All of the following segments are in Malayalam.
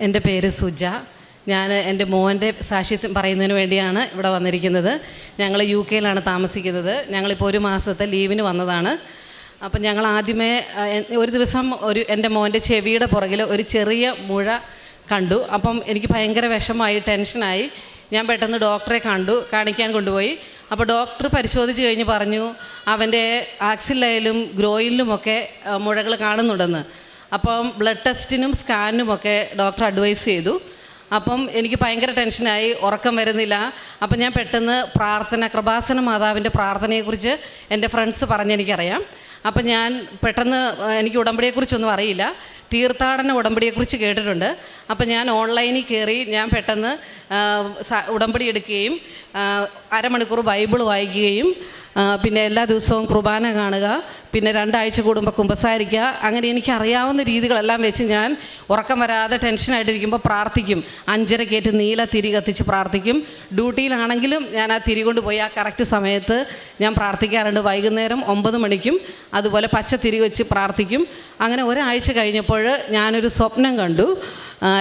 എന്റെ പേര് സുജ. ഞാൻ എന്റെ മോന്റെ സാക്ഷ്യത്വം പറയുന്നതിന് വേണ്ടിയാണ് ഇവിടെ വന്നിരിക്കുന്നത്. ഞങ്ങൾ യു കെയിലാണ് താമസിക്കുന്നത്. ഞങ്ങളിപ്പോൾ ഒരു മാസത്തെ ലീവിന് വന്നതാണ്. അപ്പം ഞങ്ങൾ ആദ്യമേ ഒരു ദിവസം ഒരു എന്റെ മോന്റെ ചെവിയുടെ പുറകിൽ ഒരു ചെറിയ മുഴ കണ്ടു. അപ്പം എനിക്ക് ഭയങ്കര വിഷമമായി ടെൻഷനായി. ഞാൻ പെട്ടെന്ന് ഡോക്ടറെ കണ്ടു കാണിക്കാൻ കൊണ്ടുപോയി. അപ്പോൾ ഡോക്ടർ പരിശോധിച്ച് കഴിഞ്ഞ് പറഞ്ഞു അവന്റെ ആക്സിലയിലും ഗ്രോയിലുമൊക്കെ മുഴകൾ കാണുന്നുണ്ടെന്ന്. അപ്പം ബ്ലഡ് ടെസ്റ്റിനും സ്കാനിനും ഒക്കെ ഡോക്ടർ അഡ്വൈസ് ചെയ്തു. അപ്പം എനിക്ക് ഭയങ്കര ടെൻഷനായി ഉറക്കം വരുന്നില്ല. അപ്പം ഞാൻ പെട്ടെന്ന് പ്രാർത്ഥന കൃപാസന മാതാവിന്റെ പ്രാർത്ഥനയെക്കുറിച്ച് എന്റെ ഫ്രണ്ട്സ് പറഞ്ഞെനിക്കറിയാം അപ്പം ഞാൻ പെട്ടെന്ന് എനിക്ക് ഉടമ്പടിയെക്കുറിച്ചൊന്നും അറിയില്ല. തീർത്ഥാടന ഉടമ്പടിയെക്കുറിച്ച് കേട്ടിട്ടുണ്ട്. അപ്പം ഞാൻ ഓൺലൈനിൽ കയറി ഞാൻ പെട്ടെന്ന് ഉടമ്പടി എടുക്കുകയും അരമണിക്കൂർ ബൈബിൾ വായിക്കുകയും പിന്നെ എല്ലാ ദിവസവും കുർബാന കാണുക പിന്നെ രണ്ടാഴ്ച കൂടുമ്പോൾ കുമ്പസാരിക്കുക. അങ്ങനെ എനിക്ക് അറിയാവുന്ന രീതികളെല്ലാം വെച്ച് ഞാൻ ഉറക്കം വരാതെ ടെൻഷനായിട്ടിരിക്കുമ്പോൾ പ്രാർത്ഥിക്കും. അഞ്ചരക്കേറ്റ് നീല തിരി കത്തിച്ച് പ്രാർത്ഥിക്കും. ഡ്യൂട്ടിയിലാണെങ്കിലും ഞാൻ ആ തിരി കൊണ്ടുപോയി ആ കറക്റ്റ് സമയത്ത് ഞാൻ പ്രാർത്ഥിക്കാറുണ്ട്. വൈകുന്നേരം ഒമ്പത് മണിക്കും അതുപോലെ പച്ച തിരി വെച്ച് പ്രാർത്ഥിക്കും. അങ്ങനെ ഒരാഴ്ച കഴിഞ്ഞപ്പോൾ ഞാനൊരു സ്വപ്നം കണ്ടു.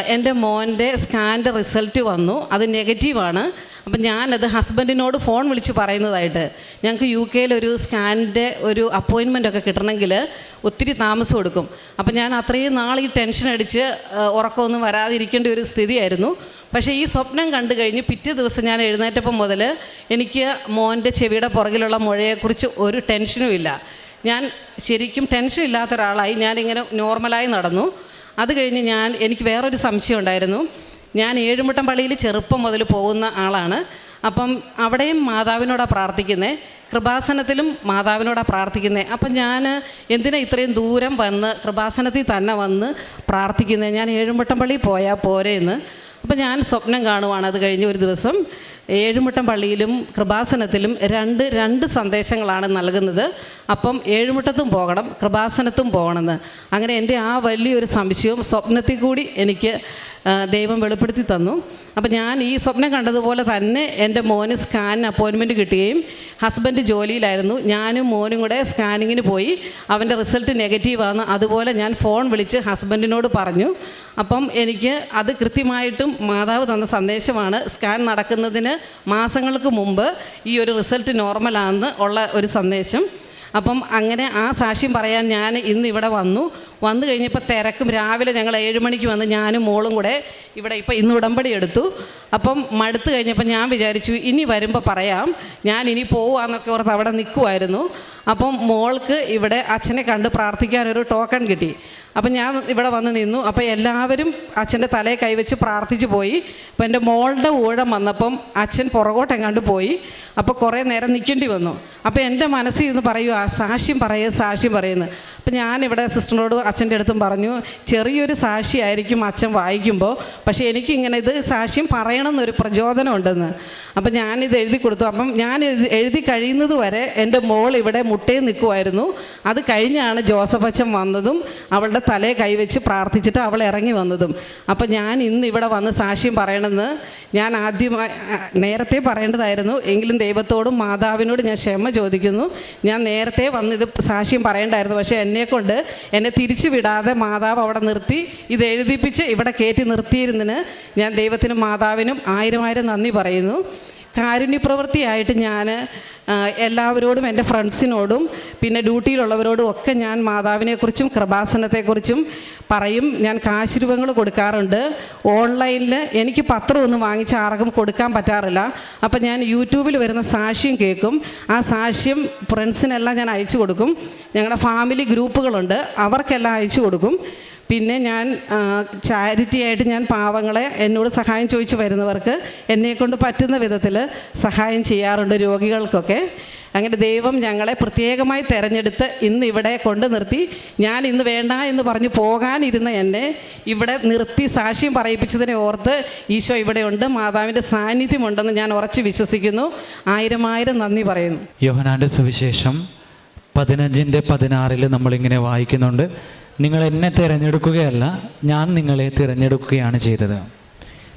എന്റെ മോന്റെ സ്കാന്റെ റിസൾട്ട് വന്നു. അത് നെഗറ്റീവാണ് അപ്പം ഞാനത് ഹസ്ബൻഡിനോട് ഫോൺ വിളിച്ച് പറയുന്നതായിട്ട്. ഞങ്ങൾക്ക് യു കെയിൽ ഒരു സ്കാനിന്റെ ഒരു അപ്പോയിൻമെന്റ് ഒക്കെ കിട്ടണമെങ്കിൽ ഒത്തിരി താമസം എടുക്കും. അപ്പം ഞാൻ അത്രയും നാൾ ഈ ടെൻഷൻ അടിച്ച് ഉറക്കമൊന്നും വരാതിരിക്കേണ്ട ഒരു സ്ഥിതിയായിരുന്നു. പക്ഷേ ഈ സ്വപ്നം കണ്ടു കഴിഞ്ഞ് പിറ്റേ ദിവസം ഞാൻ എഴുന്നേറ്റപ്പം മുതൽ എനിക്ക് മോന്റെ ചെവിയുടെ പുറകിലുള്ള മുഴയെക്കുറിച്ച് ഒരു ടെൻഷനും ഇല്ല. ഞാൻ ശരിക്കും ടെൻഷൻ ഇല്ലാത്ത ഒരാളായി ഞാനിങ്ങനെ നോർമലായി നടന്നു. അത് കഴിഞ്ഞ് ഞാൻ എനിക്ക് വേറൊരു സംശയം ഉണ്ടായിരുന്നു. ഞാൻ ഏഴുമുട്ടം പള്ളിയിൽ ചെറുപ്പം മുതൽ പോകുന്ന ആളാണ്. അപ്പം അവിടെയും മാതാവിനോടാണ് പ്രാർത്ഥിക്കുന്നത് കൃപാസനത്തിലും മാതാവിനോടാണ് പ്രാർത്ഥിക്കുന്നത് അപ്പം ഞാൻ എന്തിനാ ഇത്രയും ദൂരം വന്ന് കൃപാസനത്തിൽ തന്നെ വന്ന് പ്രാർത്ഥിക്കുന്നത് ഞാൻ ഏഴുമുട്ടം പള്ളിയിൽ പോയാൽ പോരെയെന്ന് അപ്പം ഞാൻ സ്വപ്നം കാണുവാണ് അത് കഴിഞ്ഞ ഒരു ദിവസം. ഏഴുമുട്ടം പള്ളിയിലും കൃപാസനത്തിലും രണ്ട് രണ്ട് സന്ദേശങ്ങളാണ് നൽകുന്നത്. അപ്പം ഏഴുമുട്ടത്തും പോകണം കൃപാസനത്തും പോകണമെന്ന്. അങ്ങനെ എന്റെ ആ വലിയൊരു സംശയവും സ്വപ്നത്തിൽ കൂടി എനിക്ക് ദൈവം വെളിപ്പെടുത്തി തന്നു. അപ്പം ഞാൻ ഈ സ്വപ്നം കണ്ടതുപോലെ തന്നെ എന്റെ മോന് സ്കാൻ അപ്പോയിൻമെന്റ് കിട്ടുകയും ഹസ്ബൻഡ് ജോലിയിലായിരുന്നു. ഞാനും മോനും കൂടെ സ്കാനിങ്ങിന് പോയി. അവന്റെ റിസൾട്ട് നെഗറ്റീവാണ് അതുപോലെ ഞാൻ ഫോൺ വിളിച്ച് ഹസ്ബൻഡിനോട് പറഞ്ഞു. അപ്പം എനിക്ക് അത് കൃത്യമായിട്ടും മാതാവ് തന്ന സന്ദേശമാണ്. സ്കാൻ നടക്കുന്നതിന് മാസങ്ങൾക്ക് മുമ്പ് ഈ ഒരു റിസൾട്ട് നോർമലാണെന്ന് ഉള്ള ഒരു സന്ദേശം. അപ്പം അങ്ങനെ ആ സാക്ഷ്യം പറയാൻ ഞാൻ ഇന്ന് ഇവിടെ വന്നു. വന്നു കഴിഞ്ഞപ്പോൾ തിരക്കും. രാവിലെ ഞങ്ങൾ ഏഴ് മണിക്ക് വന്ന് ഞാനും മോളും കൂടെ ഇവിടെ ഇപ്പോൾ ഇന്ന് ഉടമ്പടി എടുത്തു. അപ്പം മടുത്ത് കഴിഞ്ഞപ്പോൾ ഞാൻ വിചാരിച്ചു ഇനി വരുമ്പോൾ പറയാം. ഞാൻ ഇനി പോവാന്നൊക്കെ ഓർത്ത് അവിടെ നിൽക്കുമായിരുന്നു അപ്പം മോൾക്ക് ഇവിടെ അച്ഛനെ കണ്ട് പ്രാർത്ഥിക്കാനൊരു ടോക്കൺ കിട്ടി. അപ്പം ഞാൻ ഇവിടെ വന്ന് നിന്നു. അപ്പം എല്ലാവരും അച്ഛന്റെ തലയെ കൈവച്ച് പ്രാർത്ഥിച്ചു പോയി. അപ്പം എന്റെ മോളുടെ ഊഴം വന്നപ്പം അച്ഛൻ പുറകോട്ടെങ്ങാണ്ട് പോയി. അപ്പോൾ കുറേ നേരം നിൽക്കേണ്ടി വന്നു. അപ്പോൾ എന്റെ മനസ്സിൽ ഇരുന്ന് പറയുക സാക്ഷ്യം പറയുക സാക്ഷ്യം പറയുന്നത് അപ്പം ഞാനിവിടെ സിസ്റ്ററിനോട് അച്ഛന്റെ അടുത്തും പറഞ്ഞു ചെറിയൊരു സാക്ഷിയായിരിക്കും അച്ഛൻ വായിക്കുമ്പോൾ പക്ഷേ എനിക്കിങ്ങനെ ഇത് സാക്ഷ്യം പറയണമെന്നൊരു പ്രചോദനം ഉണ്ടെന്ന്. അപ്പം ഞാനിത് എഴുതി കൊടുത്തു. അപ്പം ഞാൻ എഴുതി കഴിയുന്നത് വരെ എന്റെ മോൾ ഇവിടെ മുട്ടയിൽ നിൽക്കുമായിരുന്നു അത് കഴിഞ്ഞാണ് ജോസഫ് അച്ഛൻ വന്നതും അവളുടെ തലയെ കൈവച്ച് പ്രാർത്ഥിച്ചിട്ട് അവൾ ഇറങ്ങി വന്നതും. അപ്പം ഞാൻ ഇന്ന് ഇവിടെ വന്ന് സാക്ഷ്യം പറയണമെന്ന് ഞാൻ ആദ്യമായി നേരത്തെ പറയേണ്ടതായിരുന്നു. എങ്കിലും ദൈവത്തോടും മാതാവിനോടും ഞാൻ ക്ഷമ ചോദിക്കുന്നു. ഞാൻ നേരത്തെ വന്ന് ഇത് സാക്ഷ്യം പറയേണ്ടായിരുന്നു. പക്ഷേ എന്നെക്കൊണ്ട് എന്നെ തിരിച്ചു വിടാതെ മാതാവ് അവിടെ നിർത്തി ഇത് എഴുതിപ്പിച്ച് ഇവിടെ കയറ്റി നിർത്തിയിരുന്നതിന് ഞാൻ ദൈവത്തിനും മാതാവിനും ആയിരം ആയിരം നന്ദി പറയുന്നു. കാരുണ്യപ്രവൃത്തിയായിട്ട് ഞാൻ എല്ലാവരോടും എന്റെ ഫ്രണ്ട്സിനോടും പിന്നെ ഡ്യൂട്ടിയിലുള്ളവരോടും ഒക്കെ ഞാൻ മാതാവിനെക്കുറിച്ചും കൃപാസനത്തെക്കുറിച്ചും പറയും ഞാൻ കാശുരൂപങ്ങൾ കൊടുക്കാറുണ്ട്. ഓൺലൈനിൽ എനിക്ക് പത്രമൊന്നും വാങ്ങിച്ച് ആർക്കും കൊടുക്കാൻ പറ്റാറില്ല. അപ്പം ഞാൻ യൂട്യൂബിൽ വരുന്ന സാക്ഷ്യം കേൾക്കും. ആ സാക്ഷ്യം ഫ്രണ്ട്സിനെല്ലാം ഞാൻ അയച്ചു കൊടുക്കും. ഞങ്ങളുടെ ഫാമിലി ഗ്രൂപ്പുകളുണ്ട് അവർക്കെല്ലാം അയച്ചു കൊടുക്കും. പിന്നെ ഞാൻ ചാരിറ്റി ആയിട്ട് ഞാൻ പാവങ്ങളെ എന്നോട് സഹായം ചോദിച്ചു വരുന്നവർക്ക് എന്നെക്കൊണ്ട് പറ്റുന്ന വിധത്തിൽ സഹായം ചെയ്യാറുണ്ട് രോഗികൾക്കൊക്കെ. അങ്ങനെ ദൈവം ഞങ്ങളെ പ്രത്യേകമായി തിരഞ്ഞെടുത്ത് ഇന്ന് ഇവിടെ കൊണ്ട് നിർത്തി. ഞാൻ ഇന്ന് വേണ്ട എന്ന് പറഞ്ഞ് പോകാനിരുന്ന എന്നെ ഇവിടെ നിർത്തി സാക്ഷ്യം പറയിപ്പിച്ചതിനെ ഓർത്ത് ഈശോ ഇവിടെയുണ്ട് മാതാവിന്റെ സാന്നിധ്യമുണ്ടെന്ന് ഞാൻ ഉറച്ച് വിശ്വസിക്കുന്നു. ആയിരം ആയിരം നന്ദി പറയുന്നു. യോഹനാന്റെ സുവിശേഷം പതിനഞ്ചിന്റെ പതിനാറിൽ നമ്മളിങ്ങനെ വായിക്കുന്നുണ്ട്. നിങ്ങൾ എന്നെ തിരഞ്ഞെടുക്കുകയല്ല ഞാൻ നിങ്ങളെ തിരഞ്ഞെടുക്കുകയാണ് ചെയ്തത്.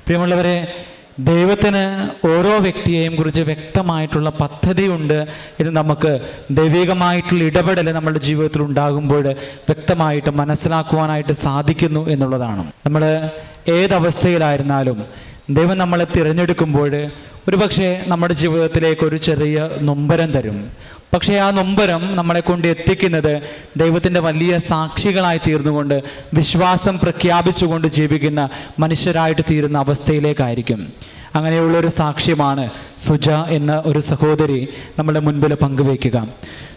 പ്രിയമുള്ളവരെ ദൈവത്തിന് ഓരോ വ്യക്തിയെയും കുറിച്ച് വ്യക്തമായിട്ടുള്ള പദ്ധതിയുണ്ട് ഇത് നമുക്ക് ദൈവികമായിട്ടുള്ള ഇടപെടൽ നമ്മുടെ ജീവിതത്തിൽ ഉണ്ടാകുമ്പോൾ വ്യക്തമായിട്ട് മനസ്സിലാക്കുവാനായിട്ട് സാധിക്കുന്നു എന്നുള്ളതാണ്. നമ്മൾ ഏതവസ്ഥയിലായിരുന്നാലും ദൈവം നമ്മളെ തിരഞ്ഞെടുക്കുമ്പോൾ ഒരുപക്ഷെ നമ്മുടെ ജീവിതത്തിലേക്ക് ഒരു ചെറിയ നൊമ്പരം തരും. പക്ഷേ ആ നൊമ്പരം നമ്മളെ കൊണ്ട് എത്തിക്കുന്നത് ദൈവത്തിന്റെ വലിയ സാക്ഷികളായി തീർന്നുകൊണ്ട് വിശ്വാസം പ്രഖ്യാപിച്ചുകൊണ്ട് ജീവിക്കുന്ന മനുഷ്യരായിട്ട് തീരുന്ന അവസ്ഥയിലേക്കായിരിക്കും. അങ്ങനെയുള്ളൊരു സാക്ഷ്യമാണ് സുജ എന്ന ഒരു സഹോദരി നമ്മുടെ മുൻപിൽ പങ്കുവയ്ക്കുക.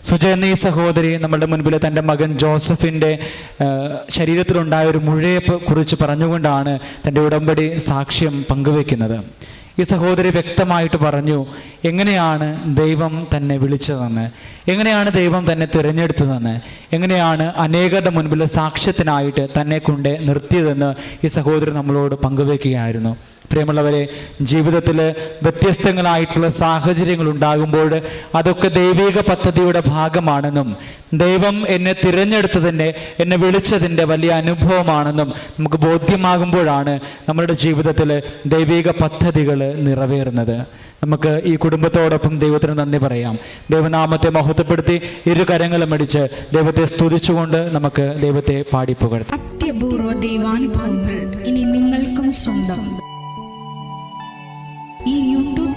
സുജ എന്ന ഈ സഹോദരി നമ്മുടെ മുൻപിൽ തന്റെ മകൻ ജോസഫിന്റെ ശരീരത്തിലുണ്ടായ ഒരു മുഴയെ കുറിച്ച് പറഞ്ഞുകൊണ്ടാണ് തന്റെ ഉടമ്പടി സാക്ഷ്യം പങ്കുവയ്ക്കുന്നത്. ഈ സഹോദരി വ്യക്തമായിട്ട് പറഞ്ഞു എങ്ങനെയാണ് ദൈവം തന്നെ വിളിച്ചതെന്ന്? എങ്ങനെയാണ് ദൈവം തന്നെ തിരഞ്ഞെടുത്തതെന്ന്? എങ്ങനെയാണ് അനേകരുടെ മുൻപിൽ സാക്ഷ്യത്തിനായിട്ട് തന്നെ കൊണ്ട് നിർത്തിയതെന്ന് ഈ സഹോദരി നമ്മളോട് പങ്കുവയ്ക്കുകയായിരുന്നു പ്രിയമുള്ളവരെ ജീവിതത്തിൽ വ്യത്യസ്തങ്ങളായിട്ടുള്ള സാഹചര്യങ്ങൾ ഉണ്ടാകുമ്പോൾ അതൊക്കെ ദൈവിക പദ്ധതിയുടെ ഭാഗമാണെന്നും ദൈവം എന്നെ തിരഞ്ഞെടുത്തതിന്റെ എന്നെ വിളിച്ചതിന്റെ വലിയ അനുഭവമാണെന്നും നമുക്ക് ബോധ്യമാകുമ്പോഴാണ് നമ്മളുടെ ജീവിതത്തിൽ ദൈവിക പദ്ധതികൾ നിറവേറുന്നത്. നമുക്ക് ഈ കുടുംബത്തോടൊപ്പം ദൈവത്തിന് നന്ദി പറയാം. ദൈവനാമത്തെ മഹത്വപ്പെടുത്തി ഇരു കരങ്ങളും അടിച്ച് ദൈവത്തെ സ്തുതിച്ചുകൊണ്ട് നമുക്ക് ദൈവത്തെ പാടിപ്പുകഴ്ത്താം അത്യപൂർവ ദൈവാനുഭവങ്ങൾ ഇനി നിങ്ങൾക്കും സ്വന്തം.